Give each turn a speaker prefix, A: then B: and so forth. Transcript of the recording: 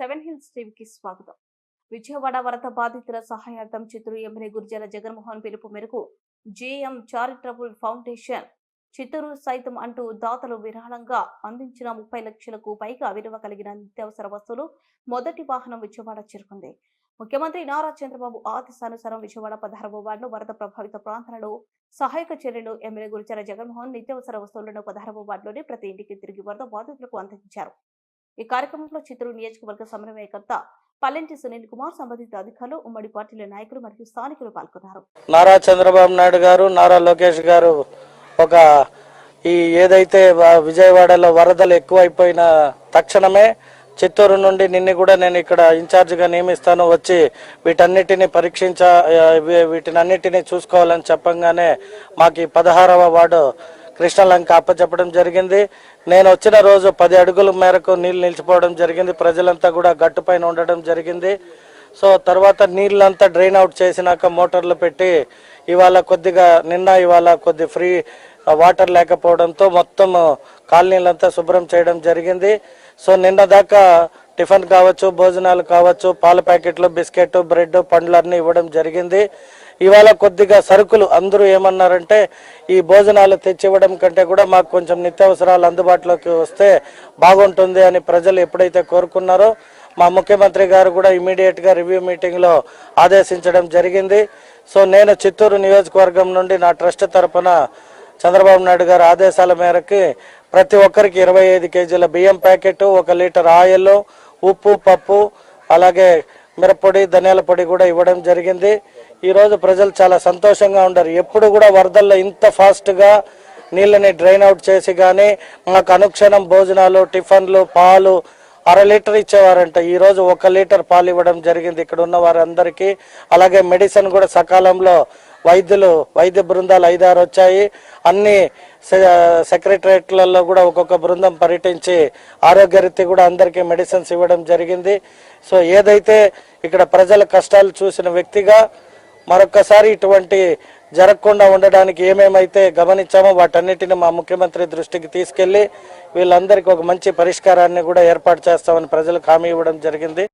A: Seven hills టీవీకి స్వాగతం. విజయవాడ వరద బాధితుల సహాయార్థం చిత్తూరు ఎమ్మెల్యే గుర్జాల జగన్మోహన్ పిలుపు మేరకు జేఎం చారిటబుల్ ఫౌండేషన్ చిత్తూరు సైతం అంటూ దాతలు విరాళంగా అందించిన ముప్పై లక్షలకు పైగా విలువ కలిగిన నిత్యావసర వస్తువులు మొదటి వాహనం విజయవాడ చేరుకుంది. ముఖ్యమంత్రి నారా చంద్రబాబు ఆదేశానుసారం విజయవాడ పదహారవ వార్డు వరద ప్రభావిత ప్రాంతాలలో సహాయక చర్యలు ఎమ్మెల్యే గురిచార జగన్మోహన్ నిత్యావసర వస్తువులను పదహారవ వార్డులోని ప్రతి ఇంటికి తిరిగి వరద బాధితులకు అందించారు. ఈ కార్యక్రమంలో చిత్తూరు నియోజకవర్గ సమన్వయకర్త పల్లెంటి సునీల్ కుమార్ సంబంధిత అధికారులు ఉమ్మడి పార్టీల నాయకులు మరియు స్థానికులు పాల్గొన్నారు.
B: నారా చంద్రబాబు నాయుడు గారు నారా లోకేష్ గారు ఒక ఈ ఏదైతే విజయవాడలో వరదలు ఎక్కువైపోయిన తక్షణమే చిత్తూరు నుండి నిన్ను కూడా నేను ఇక్కడ ఇన్ఛార్జిగా నియమిస్తాను వచ్చి వీటన్నిటిని పరీక్షించ వీటినన్నిటినీ చూసుకోవాలని చెప్పంగానే మాకు ఈ పదహారవ వార్డు కృష్ణలంక అప్పచెప్పడం జరిగింది. నేను వచ్చిన రోజు పది అడుగుల మేరకు నీళ్ళు నిలిచిపోవడం జరిగింది. ప్రజలంతా కూడా గట్టుపైన ఉండడం జరిగింది. సో తర్వాత నీళ్ళంతా డ్రైన్ అవుట్ చేసినాక మోటార్లు పెట్టి ఇవాళ కొద్దిగా నిన్న ఇవాళ కొద్ది ఫ్రీ వాటర్ లేకపోవడంతో మొత్తం కాలనీలంతా శుభ్రం చేయడం జరిగింది. సో నిన్న దాకా టిఫిన్ కావచ్చు భోజనాలు కావచ్చు పాల ప్యాకెట్లు బిస్కెట్ బ్రెడ్ పండ్లన్నీ ఇవ్వడం జరిగింది. ఇవాళ కొద్దిగా సరుకులు అందరూ ఏమన్నారంటే ఈ భోజనాలు తెచ్చివ్వడం కంటే కూడా మాకు కొంచెం నిత్యావసరాలు అందుబాటులోకి వస్తే బాగుంటుంది అని ప్రజలు ఎప్పుడైతే కోరుకున్నారో మా ముఖ్యమంత్రి గారు కూడా ఇమీడియట్గా రివ్యూ మీటింగ్లో ఆదేశించడం జరిగింది. సో నేను చిత్తూరు నియోజకవర్గం నుండి నా ట్రస్ట్ తరపున చంద్రబాబు నాయుడు గారి ఆదేశాల మేరకు ప్రతి ఒక్కరికి ఇరవై ఐదు కేజీల బియ్యం ప్యాకెట్ ఒక లీటర్ ఆయిల్ ఉప్పు పప్పు అలాగే మిరప్పొడి ధనియాల పొడి కూడా ఇవ్వడం జరిగింది. ఈరోజు ప్రజలు చాలా సంతోషంగా ఉండరు. ఎప్పుడు కూడా వరదల్లో ఇంత ఫాస్ట్గా నీళ్ళని డ్రైన్ అవుట్ చేసి కానీ మాకు అనుక్షణం భోజనాలు టిఫిన్లు పాలు అర లీటర్ ఇచ్చేవారంట. ఈరోజు ఒక లీటర్ పాలు ఇవ్వడం జరిగింది. ఇక్కడ ఉన్న వారందరికీ అలాగే మెడిసిన్ కూడా సకాలంలో వైద్యులు వైద్య బృందాలు ఐదారు వచ్చాయి. అన్ని సెక్రటరేట్లలో కూడా ఒక్కొక్క బృందం పర్యటించి ఆరోగ్యరీతి కూడా అందరికీ మెడిసిన్స్ ఇవ్వడం జరిగింది. సో ఏదైతే ఇక్కడ ప్రజల కష్టాలు చూసిన వ్యక్తిగా మరొక్కసారి ఇటువంటి జరగకుండా ఉండడానికి ఏమేమైతే గమనించామో వాటన్నిటిని మా ముఖ్యమంత్రి దృష్టికి తీసుకెళ్ళి వీళ్ళందరికీ ఒక మంచి పరిష్కారాన్ని కూడా ఏర్పాటు చేస్తామని ప్రజలకు హామీ ఇవ్వడం జరిగింది.